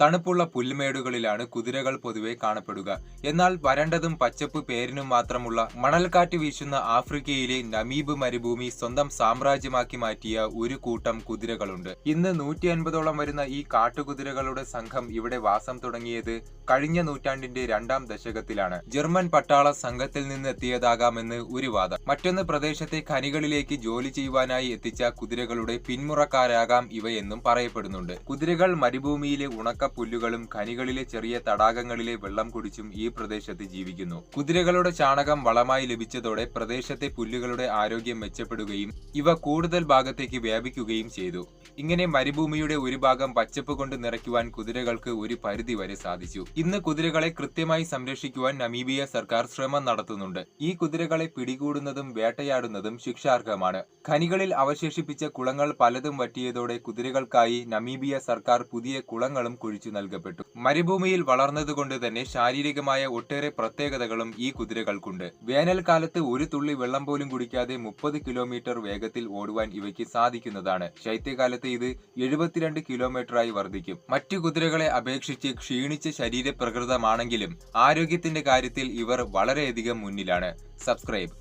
തണുപ്പുള്ള പുൽമേടുകളിലാണ് കുതിരകൾ പൊതുവെ കാണപ്പെടുക. എന്നാൽ വരണ്ടതും പച്ചപ്പ് പേരിനും മാത്രമുള്ള മണൽക്കാറ്റ് വീശുന്ന ആഫ്രിക്കയിലെ നമീബ് മരുഭൂമി സ്വന്തം സാമ്രാജ്യമാക്കി മാറ്റിയ ഒരു കൂട്ടം കുതിരകളുണ്ട്. ഇന്ന് നൂറ്റി അൻപതോളം വരുന്ന ഈ കാട്ടുകുതിരകളുടെ സംഘം ഇവിടെ വാസം തുടങ്ങിയത് കഴിഞ്ഞ നൂറ്റാണ്ടിന്റെ രണ്ടാം ദശകത്തിലാണ്. ജർമ്മൻ പട്ടാള സംഘത്തിൽ നിന്ന് എത്തിയതാകാമെന്ന് ഒരു വാദം. മറ്റൊന്ന് പ്രദേശത്തെ ഖനികളിലേക്ക് ജോലി ചെയ്യുവാനായി എത്തിച്ച കുതിരകളുടെ പിന്മുറക്കാരാകാം ഇവയെന്നും പറയപ്പെടുന്നുണ്ട്. കുതിരകൾ മരുഭൂമിയിലെ ഉണക്ക പുല്ലുകളും ഖനികളിലെ ചെറിയ തടാകങ്ങളിലെ വെള്ളം കുടിച്ചും ഈ പ്രദേശത്ത് ജീവിക്കുന്നു. കുതിരകളുടെ ചാണകം വളമായി ലഭിച്ചതോടെ പ്രദേശത്തെ പുല്ലുകളുടെ ആരോഗ്യം മെച്ചപ്പെടുകയും ഇവ കൂടുതൽ ഭാഗത്തേക്ക് വ്യാപിക്കുകയും ചെയ്തു. ഇങ്ങനെ മരുഭൂമിയുടെ ഒരു ഭാഗം പച്ചപ്പ് കൊണ്ട് നിറയ്ക്കുവാൻ കുതിരകൾക്ക് ഒരു പരിധി വരെ സാധിച്ചു. ഇന്ന് കുതിരകളെ കൃത്യമായി സംരക്ഷിക്കുവാൻ നമീബിയ സർക്കാർ ശ്രമം നടത്തുന്നുണ്ട്. ഈ കുതിരകളെ പിടികൂടുന്നതും വേട്ടയാടുന്നതും ശിക്ഷാർഹമാണ്. ഖനികളിൽ അവശേഷിപ്പിച്ച കുളങ്ങൾ പലതും വറ്റിയതോടെ കുതിരകൾക്കായി നമീബിയ സർക്കാർ പുതിയ കുളങ്ങളും കുഴിച്ചു നൽകപ്പെട്ടു. മരുഭൂമിയിൽ വളർന്നതുകൊണ്ട് തന്നെ ശാരീരികമായ ഒട്ടേറെ പ്രത്യേകതകളും ഈ കുതിരകൾക്കുണ്ട്. വേനൽക്കാലത്ത് ഒരു തുള്ളി വെള്ളം പോലും കുടിക്കാതെ മുപ്പത് കിലോമീറ്റർ വേഗത്തിൽ ഓടുവാൻ ഇവയ്ക്ക് സാധിക്കുന്നതാണ്. ശൈത്യകാലത്ത് ഇത് എഴുപത്തിരണ്ട് കിലോമീറ്ററായി വർദ്ധിക്കും. മറ്റു കുതിരകളെ അപേക്ഷിച്ച് ക്ഷീണിച്ച ശരീരപ്രകൃതമാണെങ്കിലും ആരോഗ്യത്തിന്റെ കാര്യത്തിൽ ഇവർ വളരെയധികം മുന്നിലാണ്. സബ്സ്ക്രൈബ്.